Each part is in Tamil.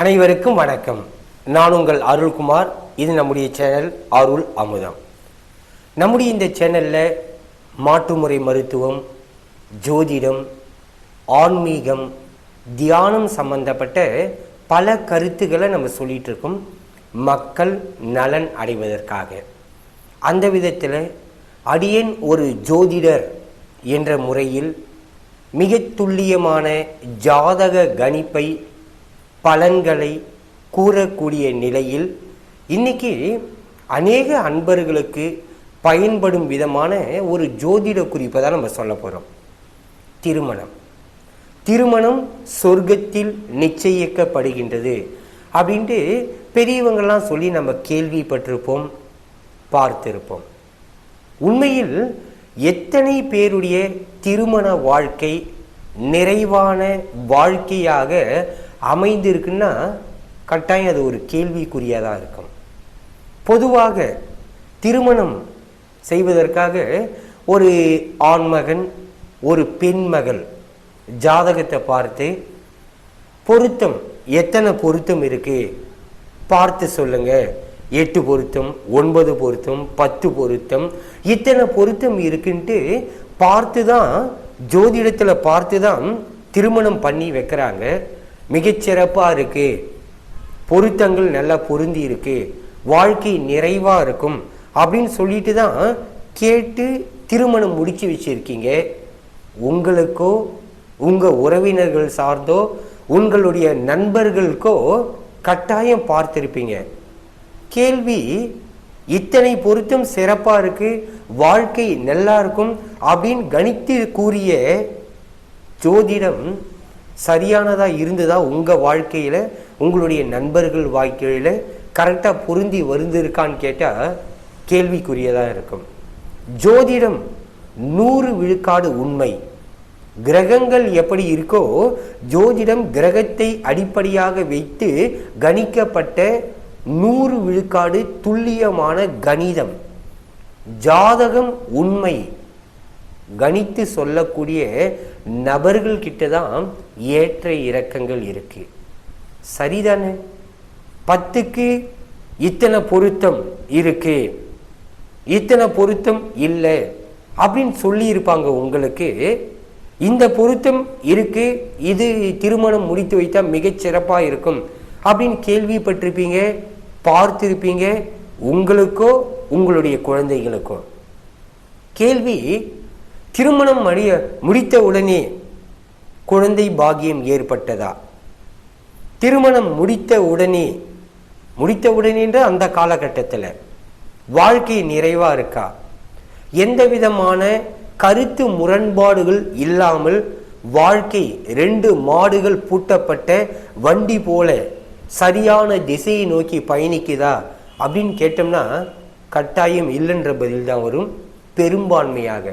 அனைவருக்கும் வணக்கம். நான் உங்கள் அருள்குமார். இது நம்முடைய சேனல் அருள் அமுதம். நம்முடைய இந்த சேனலில் மாற்றுமுறை மருத்துவம் ஜோதிடம் ஆன்மீகம் தியானம் சம்பந்தப்பட்ட பல கருத்துக்களை நம்ம சொல்லிகிட்டு இருக்கோம் மக்கள் நலன் அடைவதற்காக. அந்த விதத்தில் அடியேன் ஒரு ஜோதிடர் என்ற முறையில் மிக துல்லியமான ஜாதக கணிப்பை பலன்களை கூறக்கூடிய நிலையில் இன்னைக்கு அநேக அன்பர்களுக்கு பயன்படும் விதமான ஒரு ஜோதிட குறிப்பை தான் நம்ம சொல்ல போகிறோம் திருமணம். திருமணம் சொர்க்கத்தில் நிச்சயிக்கப்படுகின்றது அப்படின்ட்டு பெரியவங்கள்லாம் சொல்லி நம்ம கேள்விப்பட்டிருப்போம் பார்த்திருப்போம். உண்மையில் எத்தனை பேருடைய திருமண வாழ்க்கை நிறைவான வாழ்க்கையாக அமைந்திருக்குன்னா கட்டாயம் அது ஒரு கேள்விக்குறியதாக இருக்கும். பொதுவாக திருமணம் செய்வதற்காக ஒரு ஆண்மகன் ஒரு பெண்மகள் ஜாதகத்தை பார்த்து பொருத்தம் எத்தனை பொருத்தம் இருக்குது பார்த்து சொல்லுங்கள் எட்டு பொருத்தம் ஒன்பது பொருத்தம் பத்து பொருத்தம் இத்தனை பொருத்தம் இருக்குன்ட்டு பார்த்து தான் ஜோதிடத்தில் பார்த்து தான் திருமணம் பண்ணி வைக்கிறாங்க. மிகச்சிறப்பாக இருக்குது பொருத்தங்கள் நல்லா பொருந்தி இருக்கு. வாழ்க்கை நிறைவாக இருக்கும். அப்படின்னு சொல்லிட்டு தான் கேட்டு திருமணம் முடிச்சு வச்சுருக்கீங்க. உங்களுக்கோ உங்கள் உறவினர்கள் சார்ந்தோ உங்களுடைய நண்பர்களுக்கோ கட்டாயம் பார்த்துருப்பீங்க. கேள்வி இத்தனை பொருத்தம் சிறப்பாக இருக்குது வாழ்க்கை நல்லா இருக்கும் அப்படின்னு கணித்து கூறிய ஜோதிடம் சரியானதாக இருந்ததா உங்கள் வாழ்க்கையில் உங்களுடைய நண்பர்கள் வாழ்க்கையில் கரெக்டாக பொருந்தி வருந்திருக்கான்னு கேட்டால் கேள்விக்குரியதாக இருக்கும். ஜோதிடம் நூறு விழுக்காடு உண்மை. கிரகங்கள் எப்படி இருக்கோ ஜோதிடம் கிரகத்தை அடிப்படையாக வைத்து கணிக்கப்பட்ட நூறு விழுக்காடு துல்லியமான கணிதம். ஜாதகம் உண்மை. கணித்து சொல்லக்கூடிய நபர்கள் கிட்ட தான் ஏற்ற இறக்கங்கள் இருக்கு. சரிதானே? பத்துக்கு இத்தனை பொருத்தம் இருக்கு. இத்தனை பொருத்தம் இல்லை. அப்படின்னு சொல்லியிருப்பாங்க உங்களுக்கு. இந்த பொருத்தம் இருக்கு. இது திருமணம் முடித்து வைத்தா மிகச்சிறப்பாக இருக்கும். அப்படின்னு கேள்விப்பட்டிருப்பீங்க பார்த்துருப்பீங்க உங்களுக்கோ உங்களுடைய குழந்தைகளுக்கோ. கேள்வி திருமணம் மடிய முடித்த உடனே குழந்தை பாகியம் ஏற்பட்டதா? திருமணம் முடித்த உடனே முடித்த உடனேன்ற அந்த காலகட்டத்தில் வாழ்க்கை நிறைவாக இருக்கா? எந்த விதமான கருத்து முரண்பாடுகள் இல்லாமல் வாழ்க்கை ரெண்டு மாடுகள் பூட்டப்பட்ட வண்டி போல சரியான திசையை நோக்கி பயணிக்குதா? அப்படின்னு கேட்டோம்னா கட்டாயம் இல்லைன்ற பதில் தான் வரும். பெரும்பான்மையாக.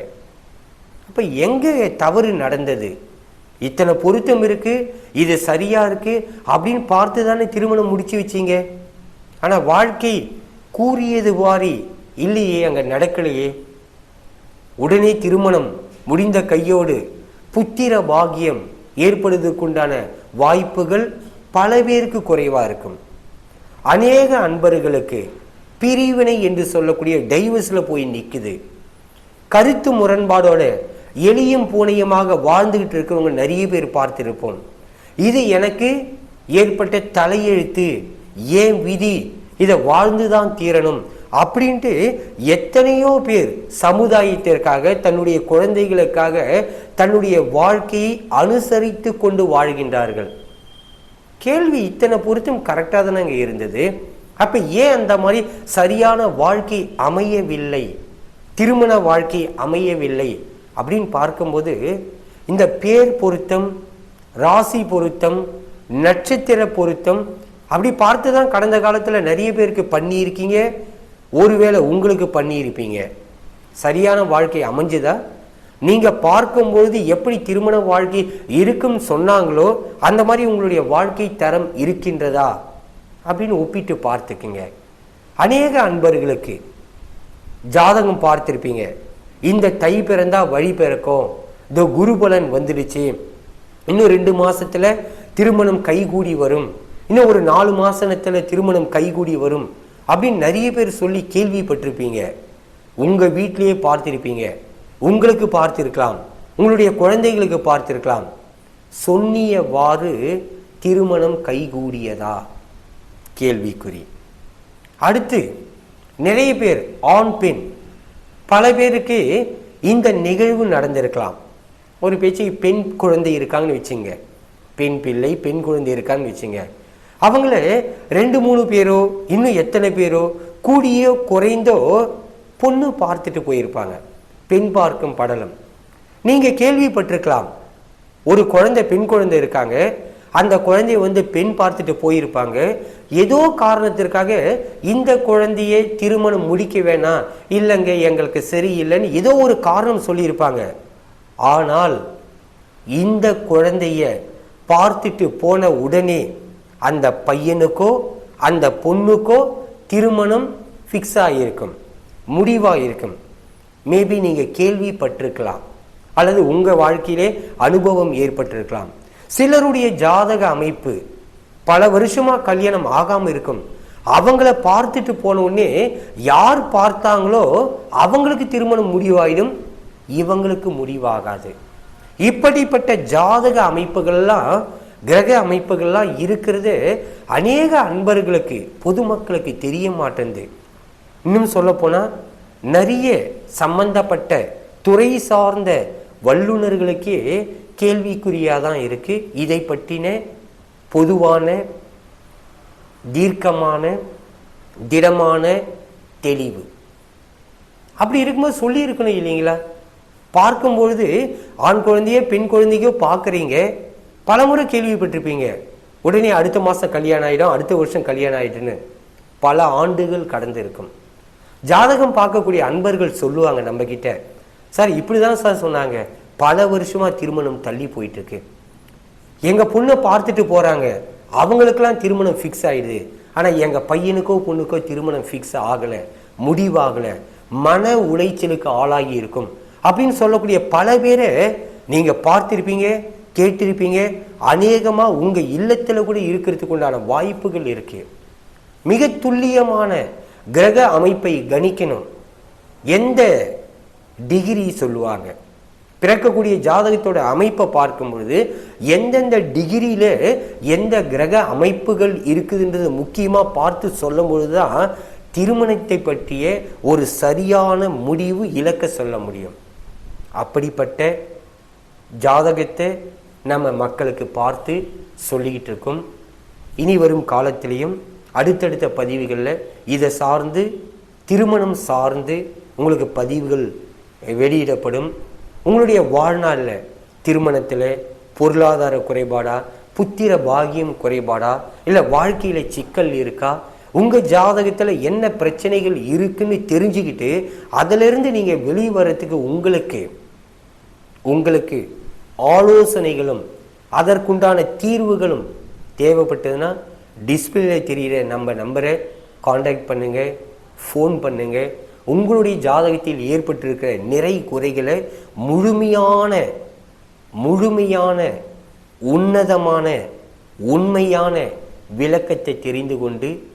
அப்போ எங்கே தவறு நடந்தது? இத்தனை பொருத்தம் இருக்குது இது சரியாக இருக்குது அப்படின்னு பார்த்து தானே திருமணம் முடிச்சு வச்சீங்க? ஆனால் வாழ்க்கை கூறியது வாரி இல்லையே அங்கே நடக்கலையே. உடனே திருமணம் முடிந்த கையோடு புத்திர பாகியம் ஏற்படுவதற்குண்டான வாய்ப்புகள் பல பேருக்கு குறைவாக இருக்கும். அநேக அன்பர்களுக்கு பிரிவினை என்று சொல்லக்கூடிய டைவர்ஸில் போய் நிற்குது கருத்து முரண்பாடோட எளியும் பூனையுமாக வாழ்ந்துகிட்டு இருக்கவங்க நிறைய பேர் பார்த்திருப்போம். இது எனக்கு ஏற்பட்ட தலையெழுத்து ஏன் விதி? இதை வாழ்ந்து தான் தீரணும். அப்படின்ட்டு எத்தனையோ பேர் சமுதாயத்திற்காக தன்னுடைய குழந்தைகளுக்காக தன்னுடைய வாழ்க்கையை அனுசரித்து கொண்டு வாழ்கின்றார்கள். கேள்வி இத்தனை பொறுத்தும் கரெக்டாக தானே இருந்தது. அப்போ ஏன் அந்த மாதிரி சரியான வாழ்க்கை அமையவில்லை? திருமண வாழ்க்கை அமையவில்லை. அப்படின்னு பார்க்கும்போது இந்த பேர் பொருத்தம் ராசி பொருத்தம் நட்சத்திர பொருத்தம் அப்படி பார்த்து தான் கடந்த காலத்தில் நிறைய பேருக்கு பண்ணியிருக்கீங்க ஒருவேளை உங்களுக்கு பண்ணியிருப்பீங்க. சரியான வாழ்க்கை அமைஞ்சுதா? நீங்கள் பார்க்கும்பொழுது எப்படி திருமண வாழ்க்கை இருக்கும்னு சொன்னாங்களோ அந்த மாதிரி உங்களுடைய வாழ்க்கை தரம் இருக்கின்றதா? அப்படின்னு ஒப்பிட்டு பார்த்துக்குங்க. அநேக அன்பர்களுக்கு ஜாதகம் பார்த்துருப்பீங்க. இந்த தை பிறந்தா வழி பிறக்கும். இந்த குருபலன் வந்துடுச்சு. இன்னும் ரெண்டு மாசத்துல திருமணம் கைகூடி வரும். இன்னும் ஒரு நாலு மாசத்துல திருமணம் கைகூடி வரும். அப்படின்னு நிறைய பேர் சொல்லி கேள்விப்பட்டிருப்பீங்க. உங்கள் வீட்டிலேயே பார்த்திருப்பீங்க. உங்களுக்கு பார்த்திருக்கலாம். உங்களுடைய குழந்தைகளுக்கு பார்த்திருக்கலாம். சொன்னியவாறு திருமணம் கைகூடியதா? கேள்விக்குறி. அடுத்து நிறைய பேர் ஆண் பெண். பல பேருக்கு இந்த நிகழ்வு நடந்திருக்கலாம். ஒரு பேச்சு பெண் குழந்தை இருக்காங்கன்னு வச்சுங்க. பெண் பிள்ளை பெண் குழந்தை இருக்கான்னு வச்சுங்க. அவங்கள ரெண்டு மூணு பேரோ இன்னும் எத்தனை பேரோ கூடியோ குறைந்தோ பொண்ணு பார்த்துட்டு போயிருப்பாங்க. பெண் பார்க்கும் படலம். நீங்கள் கேள்விப்பட்டிருக்கலாம். ஒரு குழந்தை பெண் குழந்தை இருக்காங்க. அந்த குழந்தைய வந்து பெண் பார்த்துட்டு போயிருப்பாங்க. ஏதோ காரணத்திற்காக இந்த குழந்தையை திருமணம் முடிக்க வேணாம் இல்லைங்க எங்களுக்கு சரியில்லைன்னு ஏதோ ஒரு காரணம் சொல்லியிருப்பாங்க. ஆனால் இந்த குழந்தைய பார்த்துட்டு போன உடனே அந்த பையனுக்கோ அந்த பொண்ணுக்கோ திருமணம் ஃபிக்ஸ் ஆகியிருக்கும் முடிவாயிருக்கும். மேபி நீங்கள் கேள்விப்பட்டிருக்கலாம் அல்லது உங்கள் வாழ்க்கையிலே அனுபவம் ஏற்பட்டிருக்கலாம். சிலருடைய ஜாதக அமைப்பு பல வருஷமா கல்யாணம் ஆகாம இருக்கும். அவங்கள பார்த்துட்டு போன உடனே யார் பார்த்தாங்களோ அவங்களுக்கு திருமணம் முடிவாயிடும். இவங்களுக்கு முடிவாகாது. இப்படிப்பட்ட ஜாதக அமைப்புகள்லாம் கிரக அமைப்புகள்லாம் இருக்கிறது அநேக அன்பர்களுக்கு பொதுமக்களுக்கு தெரிய மாட்டேங்குது இன்னும் சொல்ல போனா நிறைய சம்பந்தப்பட்ட துறை சார்ந்த வல்லுநர்களுக்கே கேள்விக்குறியாக தான் இருக்குது இதை பற்றின பொதுவான தீர்க்கமான திடமான தெளிவு. அப்படி இருக்கும்போது சொல்லியிருக்கணும் இல்லைங்களா? பார்க்கும்பொழுது ஆண் குழந்தையோ பெண் குழந்தைக்கோ பார்க்குறீங்க பலமுறை கேள்விப்பட்டிருப்பீங்க. உடனே அடுத்த மாதம் கல்யாணம் ஆகிடும் அடுத்த வருஷம் கல்யாணம் ஆகிட்டுன்னு பல ஆண்டுகள் கடந்து இருக்கும் ஜாதகம் பார்க்கக்கூடிய அன்பர்கள் சொல்லுவாங்க நம்மக்கிட்ட சார் சார் இப்படிதான் சார் சொன்னாங்க. பல வருஷமாக திருமணம் தள்ளி போயிட்டுருக்கு. எங்கள் பொண்ணை பார்த்துட்டு போகிறாங்க அவங்களுக்கெல்லாம் திருமணம் ஃபிக்ஸ் ஆகிடுது ஆனால் எங்கள் பையனுக்கோ பொண்ணுக்கோ திருமணம் ஃபிக்ஸ் ஆகலை. முடிவாகலை. மன உளைச்சலுக்கு ஆளாகி இருக்கும். அப்படின்னு சொல்லக்கூடிய பல பேரை நீங்கள் பார்த்துருப்பீங்க கேட்டிருப்பீங்க. அநேகமாக உங்கள் இல்லத்தில் கூட இருக்கிறதுக்கு உண்டான வாய்ப்புகள் இருக்கு. மிக துல்லியமான கிரக அமைப்பை கணிக்கணும். எந்த டிகிரி சொல்லுவாங்க. பிறக்கக்கூடிய ஜாதகத்தோட அமைப்பை பார்க்கும் பொழுது எந்தெந்த டிகிரியில எந்த கிரக அமைப்புகள் இருக்குதுன்றது முக்கியமாக பார்த்து சொல்லும் பொழுதுதான் திருமணத்தை பற்றிய ஒரு சரியான முடிவு இழக்க சொல்ல முடியும். அப்படிப்பட்ட ஜாதகத்தை நம்ம மக்களுக்கு பார்த்து சொல்லிக்கிட்டு இருக்கோம். இனி வரும் காலத்திலையும் அடுத்தடுத்த பதிவுகளில் இதை சார்ந்து திருமணம் சார்ந்து உங்களுக்கு பதிவுகள் வெளியிடப்படும். உங்களுடைய வாழ்நாளில் திருமணத்தில் பொருளாதார குறைபாடா புத்திர பாகியம் குறைபாடா இல்லை வாழ்க்கையில் சிக்கல் இருக்கா? உங்கள் ஜாதகத்தில் என்ன பிரச்சனைகள் இருக்குன்னு தெரிஞ்சுக்கிட்டு அதிலிருந்து நீங்கள் வெளியே வர்றதுக்கு உங்களுக்கு உங்களுக்கு ஆலோசனைகளும் அதற்குண்டான தீர்வுகளும் தேவைப்பட்டதுன்னா டிஸ்பிளேல தெரிகிற நம்ம நம்பரை காண்டாக்ட் பண்ணுங்கள் ஃபோன் பண்ணுங்கள் உங்களுடைய ஜாதகத்தில் ஏற்பட்டிருக்கிற நிறை குறைகளை முழுமையான முழுமையான உன்னதமான உண்மையான விளக்கத்தை தெரிந்து கொண்டு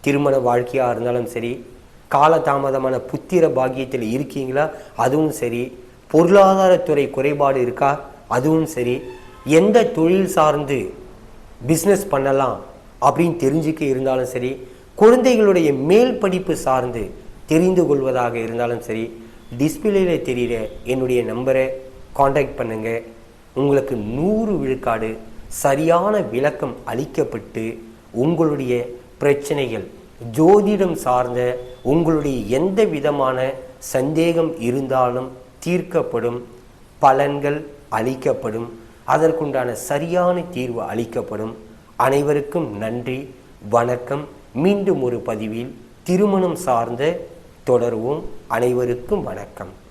திருமண வாழ்க்கையாக இருந்தாலும் சரி காலதாமதமான புத்திர பாக்கியத்தில் இருக்கீங்களா? அதுவும் சரி. பொருளாதாரத்துறை குறைபாடு இருக்கா? அதுவும் சரி. எந்த தொழில் சார்ந்து பிஸ்னஸ் பண்ணலாம் அப்படின்னு தெரிஞ்சுக்க இருந்தாலும் சரி குழந்தைகளுடைய மேல் படிப்பு சார்ந்து தெரிந்து கொள்வதாக இருந்தாலும் சரி டிஸ்பிளேல தெரிகிற என்னுடைய நம்பரை காண்டாக்ட் பண்ணுங்கள் உங்களுக்கு நூறு விழுக்காடு சரியான விளக்கம் அளிக்கப்பட்டு உங்களுடைய பிரச்சனைகள் ஜோதிடம் சார்ந்த உங்களுடைய எந்த விதமான சந்தேகம் இருந்தாலும் தீர்க்கப்படும் பலன்கள் அளிக்கப்படும் அதற்குண்டான சரியான தீர்வு அளிக்கப்படும். அனைவருக்கும் நன்றி வணக்கம். மீண்டும் ஒரு பதிவில் திருமணம் சார்ந்த தொடர்வோம். அனைவருக்கும் வணக்கம்.